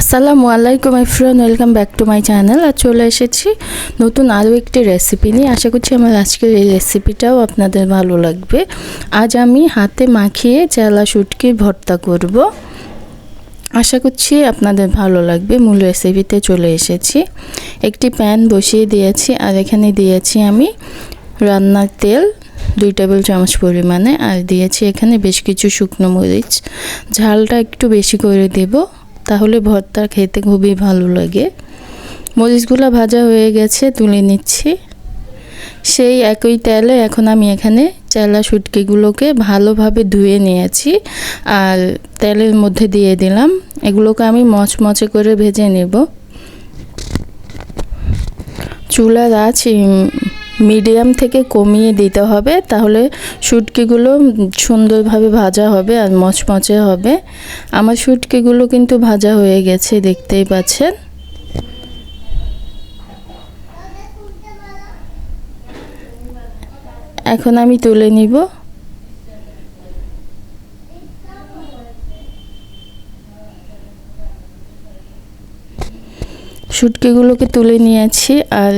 আসসালামু আলাইকুম এফরান welcome back to my channel. আর চলে এসেছি নতুন আরও একটি রেসিপি নিয়ে। আশা করছি আমার আজকের এই রেসিপিটাও আপনাদের ভালো লাগবে। আজ আমি হাতে মাখিয়ে চেলা শুটকির ভর্তা করব। আশা করছি আপনাদের ভালো লাগবে। মূল রেসিপিতে চলে এসেছি। একটি প্যান বসিয়ে দিয়েছি, আর এখানে দিয়েছি আমি রান্নার তেল দুই টেবিল চামচ পরিমাণে। আর দিয়েছি এখানে বেশ কিছু শুকনো মরিচ। ঝালটা একটু বেশি করে দেবো। তাহলে ভর্তা খেতে খুবই ভালো লাগে। মরিচগুলো ভাজা হয়ে গেছে, তুলে নিচ্ছি। সেই একই তেলে এখন আমি এখানে চেলা শুটকিগুলোকে ভালোভাবে ধুয়ে নিয়েছি। আর তেলের মধ্যে দিয়ে দিলাম, এগুলোকে আমি মচমচে করে ভেজে নেব। চুলার আঁচ মিডিয়াম থেকে কমিয়ে দিতে হবে, তাহলে শুটকিগুলো সুন্দরভাবে ভাজা হবে আর মচমচে হবে। আমার শুটকিগুলো কিন্তু ভাজা হয়ে গেছে, দেখতেই পাচ্ছেন। এখন আমি তুলে নিব। শুটকিগুলোকে তুলে নিয়েছি, আর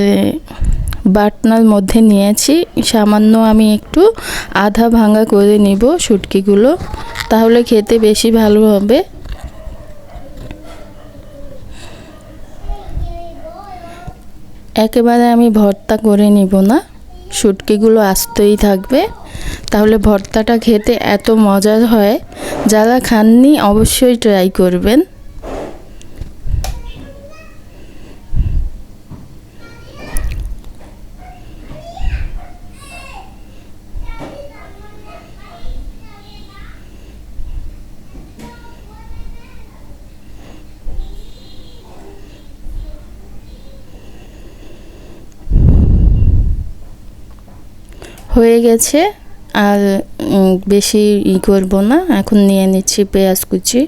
বাটনার মধ্যে নিয়েছি। সামান্য আমি একটু আধা ভাঙা করে নিব শুটকিগুলো। তাহলে খেতে বেশি ভালো হবে। একেবারে আমি ভর্তা করে নিব না। শুটকিগুলো আস্তই থাকবে। তাহলে ভর্তাটা খেতে এত মজার হয়। যারা খাননি অবশ্যই ট্রাই করবেন। হয়ে গেছে, আর বেশি ই করব না। এখন নিয়ে নিচ্ছি পেঁয়াজ কুচি।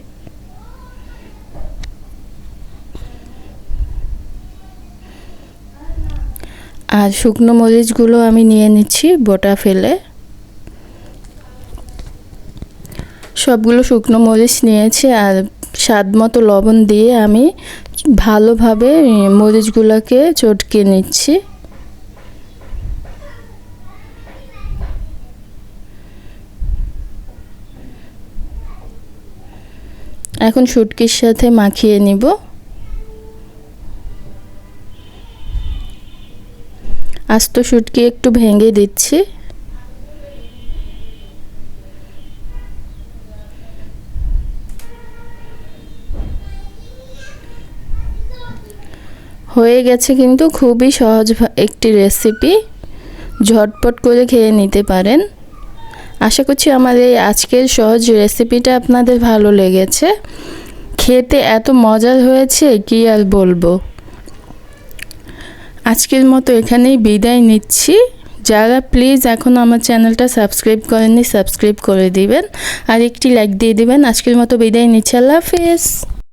আর শুকনো মরিচগুলো আমি নিয়ে নিচ্ছি বোটা ফেলে। সবগুলো শুকনো মরিচ নিয়েছি, আর স্বাদ মতো লবণ দিয়ে আমি ভালোভাবে মরিচগুলোকে চটকে নিচ্ছি। এখন শুটকির সাথে মাখিয়ে নিব। আস্ত শুটকি একটু ভেঙে দিচ্ছি। হয়ে গেছে কিন্তু খুবই সহজ একটি রেসিপি ঝটপট করে খেয়ে নিতে পারেন। আশা করছি আমার এই আজকের সহজ রেসিপিটা আপনাদের ভালো লেগেছে। খেতে এত মজার হয়েছে, কি আর বলব? আজকের মতো এখানেই বিদায় নিচ্ছি। যারা প্লিজ এখন আমার চ্যানেলটা সাবস্ক্রাইব করেননি সাবস্ক্রাইব করে দিবেন। আর একটি লাইক দিয়ে দিবেন। আজকের মতো বিদায় নিচ্ছি। আল্লাহ হাফিজ।